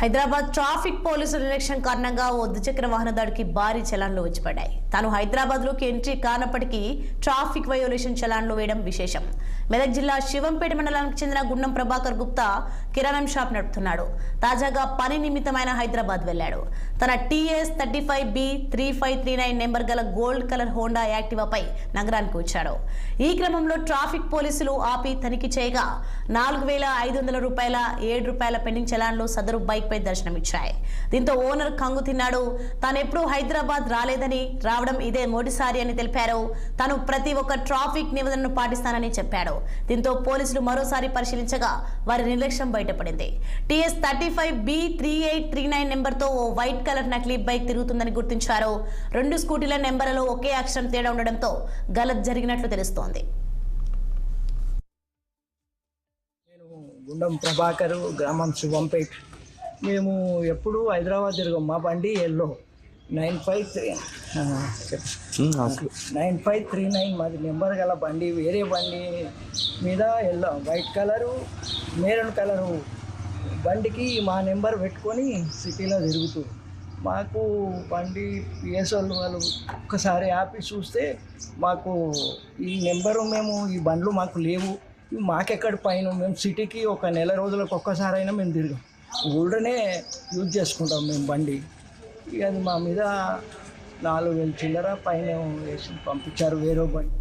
Hyderabad traffic పోలీసుల నిర్లక్ష్యం కారణంగా ఓ ద్విచక్ర వాహన దాడికి భారీ చలాన్లు వచ్చిపడ్డాయి తాను హైదరాబాద్లోకి ఎంట్రీ కానప్పటికీ ట్రాఫిక్ వయోలేషన్ చలాన్లు వేయడం విశేషం. మెదక్ జిల్లా శివంపేట మండలానికి చెందిన గుండం ప్రభాకర్ గుప్తా కిరాణం షాప్ నడుపుతున్నాడు. తాజాగా పని నిమిత్తమైన హైదరాబాద్ వెళ్ళాడు. తన TS thirty five B three five three nine number గల గోల్డ్ కలర్ హోండా యాక్టివాపై నగరానికి వచ్చాడు. ఈ క్రమంలో ట్రాఫిక్ పోలీసులు ఆపి తనిఖీ చేయగా నాలుగు వేల ఐదు వందల రూపాయల ఏడు రూపాయల పెండింగ్ చలాన్లు సదరు బైక్ పై దర్శనమిచ్చాయి. దీంతో ఓనర్ కంగు తిన్నాడు. తాను ఎప్పుడూ హైదరాబాద్ రాలేదని రావడం ఇదే మొదటిసారి అని తెలిపారు. తాను ప్రతి ఒక్క ట్రాఫిక్ నిబంధనను పాటిస్తానని చెప్పాడు. దీంతో పోలీసులు మరోసారి పరిశీలించగా వారి నిర్లక్ష్యం బయటపడింది. TS thirty five B three eight three nine నెంబర్తో ఓ వైట్ కలర్ నకిలీ బైక్ తిరుగుతుందని గుర్తించారు. రెండు స్కూటీల నెంబర్లలో ఒకే అక్షరం తేడా ఉండడంతో గలత్ జరిగినట్లు తెలుస్తోంది. గుండం ప్రభాకర్ గ్రామం శుభంపేట్. మేము ఎప్పుడు హైదరాబాద్ తిరగం. మా బండి yellow. Nine five three. Nine five three nine మాది నెంబర్ గల బండి వేరే బండి మీద yellow white colour maroon colour బండికి మా నెంబర్ పెట్టుకొని సిటీలో తిరుగుతుంది మాకు బండి పిఎస్ వాళ్ళు ఒక్కసారి ఆపి చూస్తే మాకు ఈ నెంబరు మేము ఈ బండ్లు మాకు లేవు. మాకెక్కడ పైన? మేము సిటీకి ఒక నెల రోజులకు ఒక్కసారైనా మేము తిరిగాం. ఊళ్ళోనే యూజ్ చేసుకుంటాం మేము బండి. ఇక మా మీద నాలుగు వేలు చిల్లర పైన వేసి పంపించారు వేరే బండి.